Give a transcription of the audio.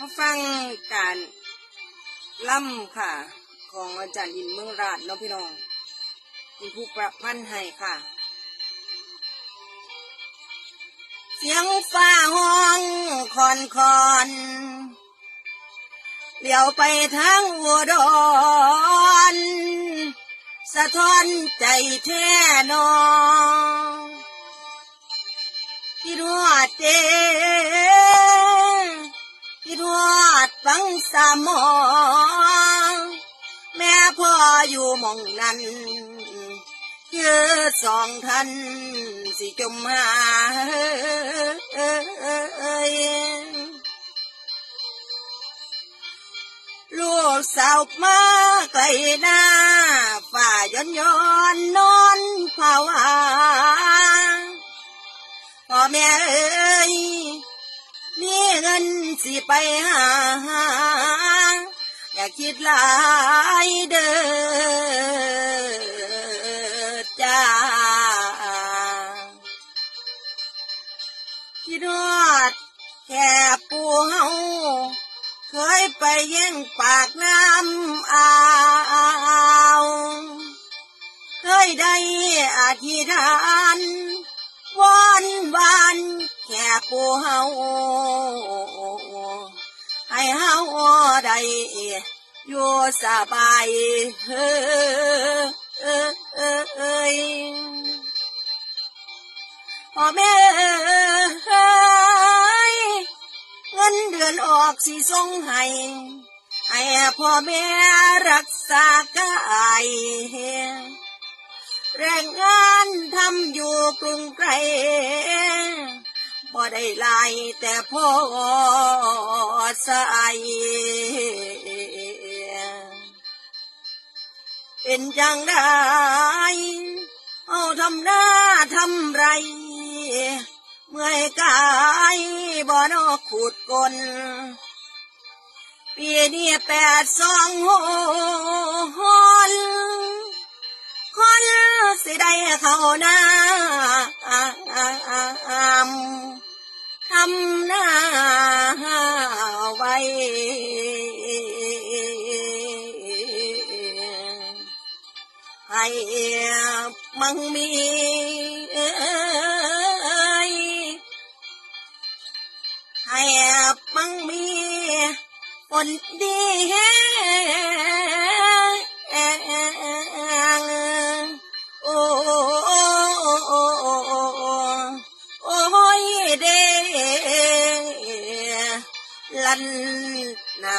มาฟังการล่ำค่ะ ของอาจารย์อินเมืองราชเนาะพี่น้องเป็นผู้ประพันธ์ให้ค่ะ เสียงฟ้าห้องคอนคอนเลี้ยวไปทางอุดรสะท้อนใจแท้นองคิดฮอดเด้อดฟั งสมอง แม่พ่ออยู่มองนั้นคือสองท่านสิจมหายลูกสาวมาไกลหน้าฝ่าย้อนย้อนนอนภาวาพ่อแม่เอ้ย มีเงินสิไปหา อย่าคิดหลายเด้อจ้าคิดฮอดแค่ปูเฮาเคยไปแย่งปากน้ำอาว เคยได้อธิษฐา ปูเฮาให้เฮาได้อยู่สบายเฮ้ยพ่อแม่เอ้ยเงินเดือนออกสิส่งให้ให้พ่อแม่รักษากายแรงงานทำอยู่กรุงไกลบ่ ได้หลายแต่พอใส่เป็นจังได้เอาทำหน้าทำไร เมื่อยกายบ่นอกขูดกลปีนี้แปดสองหนคนสิได้เข้าหน้า มังมีเอ้ยให้มังมีคนดีแฮงโอ้โอ้โอ้โอ้ยเดลันนา